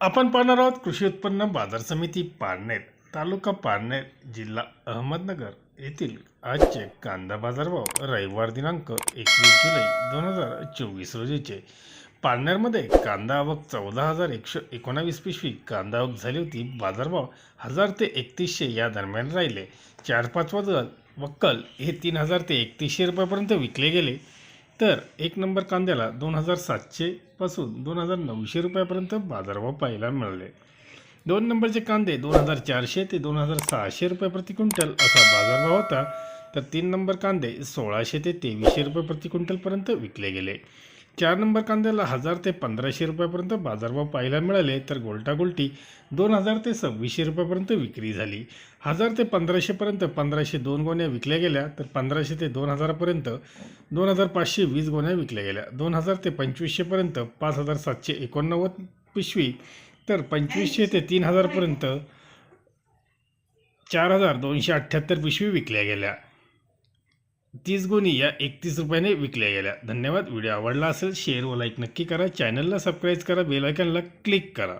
आपण पाहणार आहोत कृषी उत्पन्न बाजार समिती पारनेर तालुका पारनेर जिल्हा अहमदनगर येथील आजचे कांदा बाजारभाव रविवार दिनांक एकवीस जुलै दोन हजार चोवीस रोजीचे. पारनेरमध्ये कांदा आवक चौदा हजार एकशे एकोणावीस पिशवी कांदा आवक झाली होती. बाजारभाव हजार ते एकतीसशे या दरम्यान राहिले. चार पाच वजन वक्कल हे तीन हजार ते एकतीसशे रुपयापर्यंत विकले गेले. तर एक नंबर कांद्याला दोन हजार सातशेपासून दोन हजार नऊशे रुपयापर्यंत बाजारभाव पाहायला मिळाले. दोन नंबरचे कांदे दोन हजार चारशे ते दोन हजार सहाशे रुपये प्रति क्विंटल असा बाजारभाव होता. तर तीन नंबर कांदे सोळाशे ते तेवीसशे रुपये प्रति क्विंटलपर्यंत विकले गेले. चार नंबर कांद्याला हजार ते पंधराशे रुपयापर्यंत बाजारभाव पाहायला मिळाले तर गोल्टा गोल्टी दोन हजार ते सव्वीसशे रुपयापर्यंत विक्री झाली. हजार ते पंधराशेपर्यंत पंधराशे दोन गोण्या विकल्या गेल्या तर पंधराशे ते दोन हजारापर्यंत दोन हजार पाचशे वीस गोण्या विकल्या गेल्या. दोन हजार ते पंचवीसशेपर्यंत पाच हजार सातशे एकोणनव्वद पिशवी तर पंचवीसशे ते तीन हजारपर्यंत चार हजार दोनशे अठ्ठ्याहत्तर पिशवी विकल्या गेल्या. तीस गुणी या एकतीस रुपयाने विकल्या गेल्या. धन्यवाद. व्हिडिओ आवडला असेल शेअर व लाईक नक्की करा. चॅनलला सबस्क्राईब करा. बेलायकनला क्लिक करा.